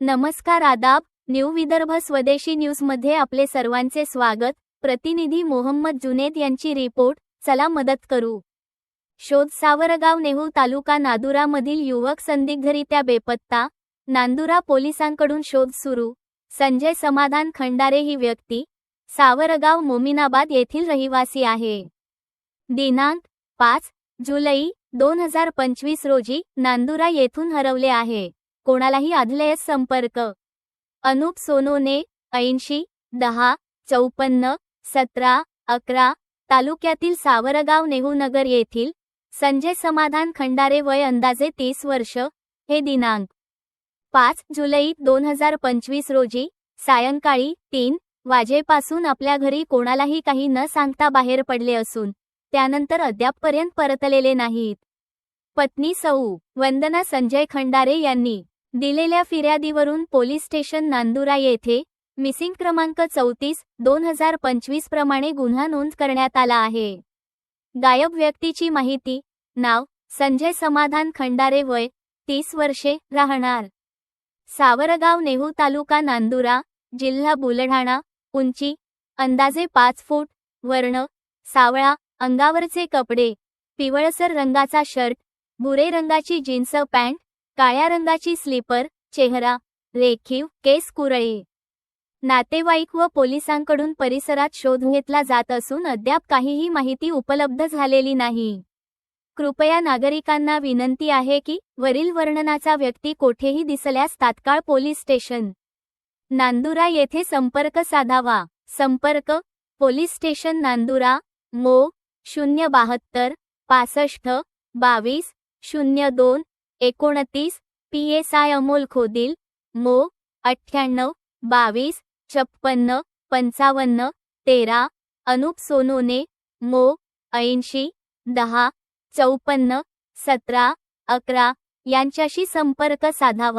नमस्कार आदाब न्यू विदर्भ स्वदेशी न्यूजमध्ये आपले सर्वांचे स्वागत. प्रतिनिधी मोहम्मद जुनेद यांची रिपोर्ट. चला मदत करू. शोध सावरगाव नेहू तालुका नादुरामधील युवक संदिग्धरित्या बेपत्ता. नांदुरा पोलिसांकडून शोध सुरू. संजय समाधान खंडारे ही व्यक्ती. सावरगाव मोमिनाबाद येथील रहिवासी आहे. दिनांक पाच जुलै दोन हजार पंचवीस रोजी नांदुरा येथून हरवले आहे. कोणालाही आधलेस संपर्क. अनुप सोनोने ऐंशी दहा चौपन्न सतरा अकरा तालुक्यातील सावरगाव नेहूनगर येथील संजय समाधान खंडारे वय अंदाजे तीस वर्ष हे दिनांक पाच जुलै दोन हजार पंचवीस रोजी सायंकाळी तीन वाजेपासून आपल्या घरी कोणालाही काही न सांगता बाहेर पडले असून त्यानंतर अद्यापपर्यंत परतलेले नाहीत. पत्नी सौ वंदना संजय खंडारे यांनी दिलेल्या फिर्यादीवरून पोलीस स्टेशन नांदुरा येथे मिसिंग क्रमांक चौतीस दोन हजार पंचवीस प्रमाणे गुन्हा नोंद करण्यात आला आहे. गायब व्यक्तीची माहिती नाव संजय समाधान खंडारे वय तीस वर्षे राहणार. सावरगाव नेहू तालुका नांदुरा जिल्हा बुलढाणा उंची अंदाजे पाच फूट वर्ण सावळा अंगावरचे कपडे पिवळसर रंगाचा शर्ट भुरे रंगाची जीन्स पॅन्ट काळ्या रंगाची स्लीपर चेहरा रेखीव केस कुरळे. नातेवाईक व पोलिसांकडून परिसरात शोध घेतला जात असून अद्याप काहीही माहिती उपलब्ध झालेली नाही. कृपया नागरिकांना विनंती आहे की वरील वर्णनाचा व्यक्ती कोठेही दिसल्यास तात्काळ पोलीस स्टेशन. नांदुरा येथे संपर्क साधावा. संपर्क पोलीस स्टेशन नांदुरा मो शून्य बहात्तर पासष्ट बावीस शून्य दोन एकोणतीस P S I Amol Khodil मो अठ्ठ्याण्णव बावीस छप्पन्न पंचावन्न तेरा अनुप सोनोने मो ऐंशी दहा चौपन्न सतरा अकरा यांच्याशी संपर्क साधावा.